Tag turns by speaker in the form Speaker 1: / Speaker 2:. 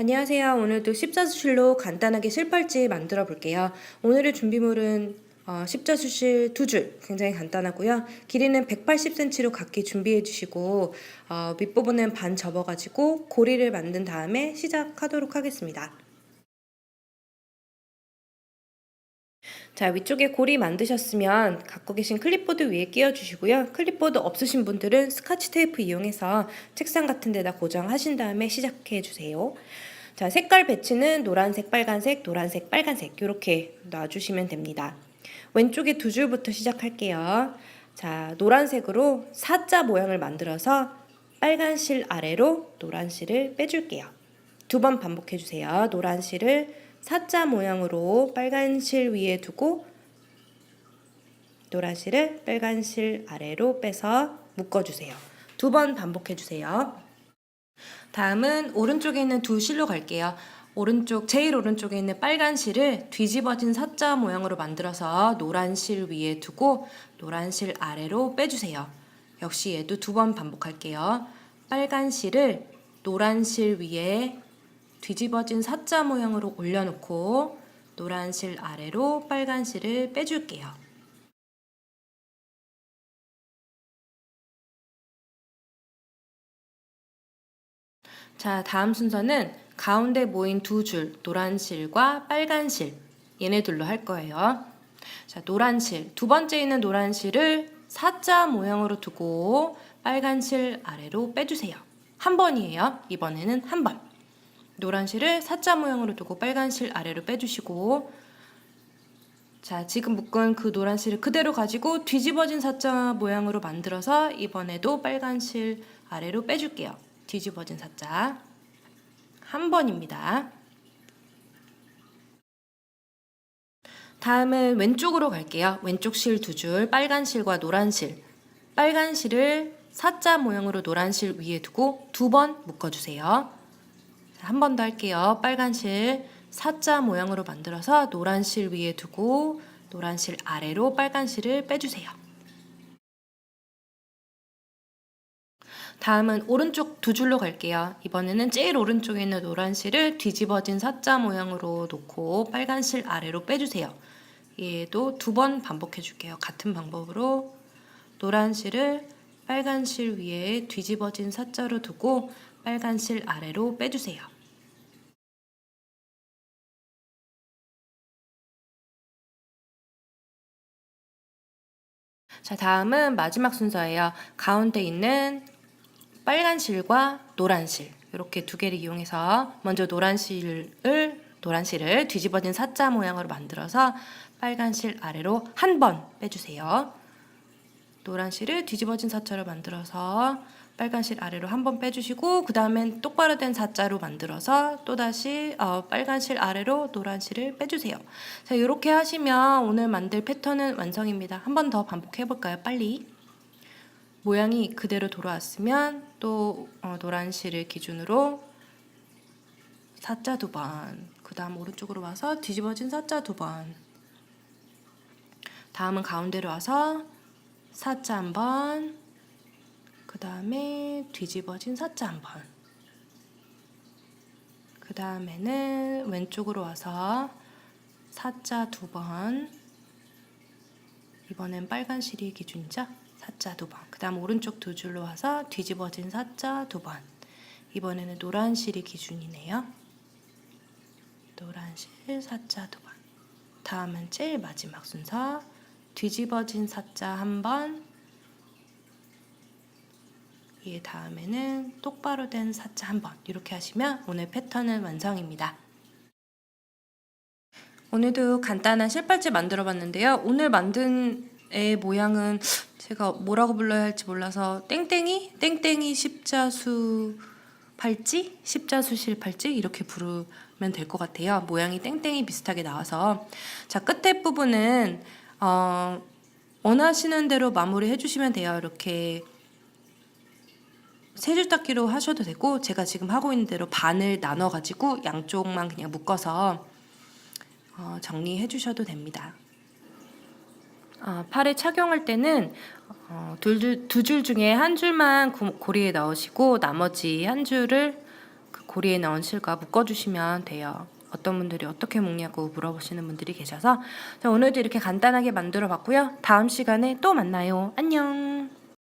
Speaker 1: 안녕하세요. 오늘도 십자수실로 간단하게 실팔찌 만들어 볼게요. 오늘의 준비물은 어, 십자수실 두 줄, 굉장히 간단하고요. 길이는 180cm로 각기 준비해 주시고 어, 밑부분은 반 접어가지고 고리를 만든 다음에 시작하도록 하겠습니다. 자, 위쪽에 고리 만드셨으면 갖고 계신 클립보드 위에 끼워 주시고요. 클립보드 없으신 분들은 스카치 테이프 이용해서 책상 같은 데다 고정하신 다음에 시작해 주세요. 자, 색깔 배치는 노란색, 빨간색, 노란색, 빨간색 이렇게 놔주시면 됩니다. 왼쪽에 두 줄부터 시작할게요. 자, 노란색으로 사자 모양을 만들어서 빨간 실 아래로 노란 실을 빼줄게요. 두 번 반복해 주세요. 노란 실을 사자 모양으로 빨간 실 위에 두고 노란 실을 빨간 실 아래로 빼서 묶어주세요. 두 번 반복해 주세요. 다음은 오른쪽에 있는 두 실로 갈게요. 오른쪽 제일 오른쪽에 있는 빨간 실을 뒤집어진 사자 모양으로 만들어서 노란 실 위에 두고 노란 실 아래로 빼주세요. 역시 얘도 두 번 반복할게요. 빨간 실을 노란 실 위에 뒤집어진 사자 모양으로 올려놓고 노란 실 아래로 빨간 실을 빼줄게요. 자, 다음 순서는 가운데 모인 두 줄, 노란 실과 빨간 실, 얘네들로 할 거예요. 자, 노란 실, 두 번째 있는 노란 실을 사자 모양으로 두고 빨간 실 아래로 빼주세요. 한 번이에요. 이번에는 한 번. 노란 실을 사자 모양으로 두고 빨간 실 아래로 빼주시고 자 지금 묶은 그 노란 실을 그대로 가지고 뒤집어진 사자 모양으로 만들어서 이번에도 빨간 실 아래로 빼줄게요. 뒤집어진 사자 한 번입니다. 다음은 왼쪽으로 갈게요. 왼쪽 실 두 줄, 빨간 실과 노란 실. 빨간 실을 사자 모양으로 노란 실 위에 두고 두 번 묶어주세요. 한 번 더 할게요. 빨간 실 사자 모양으로 만들어서 노란 실 위에 두고 노란 실 아래로 빨간 실을 빼주세요. 다음은 오른쪽 두 줄로 갈게요. 이번에는 제일 오른쪽에 있는 노란 실을 뒤집어진 사자 모양으로 놓고 빨간 실 아래로 빼주세요. 얘도 두 번 반복해 줄게요. 같은 방법으로 노란 실을 빨간 실 위에 뒤집어진 사자로 두고 빨간 실 아래로 빼주세요. 자, 다음은 마지막 순서예요. 가운데 있는 빨간 실과 노란 실 이렇게 두 개를 이용해서 먼저 노란 실을 노란 실을 뒤집어진 사자 모양으로 만들어서 빨간 실 아래로 한 번 빼주세요. 노란 실을 뒤집어진 사자로 만들어서 빨간 실 아래로 한 번 빼주시고 그 다음엔 똑바로 된 사자로 만들어서 또다시 어, 빨간 실 아래로 노란 실을 빼주세요. 자 이렇게 하시면 오늘 만들 패턴은 완성입니다. 한 번 더 반복해 볼까요? 빨리. 모양이 그대로 돌아왔으면 또 어, 노란 실을 기준으로 사자 두 번, 그 다음 오른쪽으로 와서 뒤집어진 사자 두 번, 다음은 가운데로 와서 사자 한 번, 그 다음에 뒤집어진 사자 한 번, 그 다음에는 왼쪽으로 와서 사자 두 번, 이번엔 빨간 실이 기준이죠? 사자 두 번. 그 다음 오른쪽 두 줄로 와서 뒤집어진 사자 두 번. 이번에는 노란 실이 기준이네요. 노란 실 사자 두 번. 다음은 제일 마지막 순서 뒤집어진 사자 한 번. 이 다음에는 똑바로 된 사자 한 번. 이렇게 하시면 오늘 패턴은 완성입니다. 오늘도 간단한 실팔찌 만들어 봤는데요. 오늘 만든 애 모양은 제가 뭐라고 불러야 할지 몰라서 땡땡이? 땡땡이 십자수 팔찌? 십자수 실팔찌? 이렇게 부르면 될 것 같아요. 모양이 땡땡이 비슷하게 나와서 자 끝에 부분은 어, 원하시는 대로 마무리 해주시면 돼요. 이렇게 세줄 닦기로 하셔도 되고 제가 지금 하고 있는 대로 반을 나눠 가지고 양쪽만 그냥 묶어서 어, 정리해 주셔도 됩니다. 어, 팔에 착용할 때는 어, 두줄 중에 한 줄만 고, 고리에 넣으시고 나머지 한 줄을 그 고리에 넣은 실과 묶어 주시면 돼요. 어떤 분들이 어떻게 묶냐고 물어보시는 분들이 계셔서 자, 오늘도 이렇게 간단하게 만들어 봤고요. 다음 시간에 또 만나요. 안녕.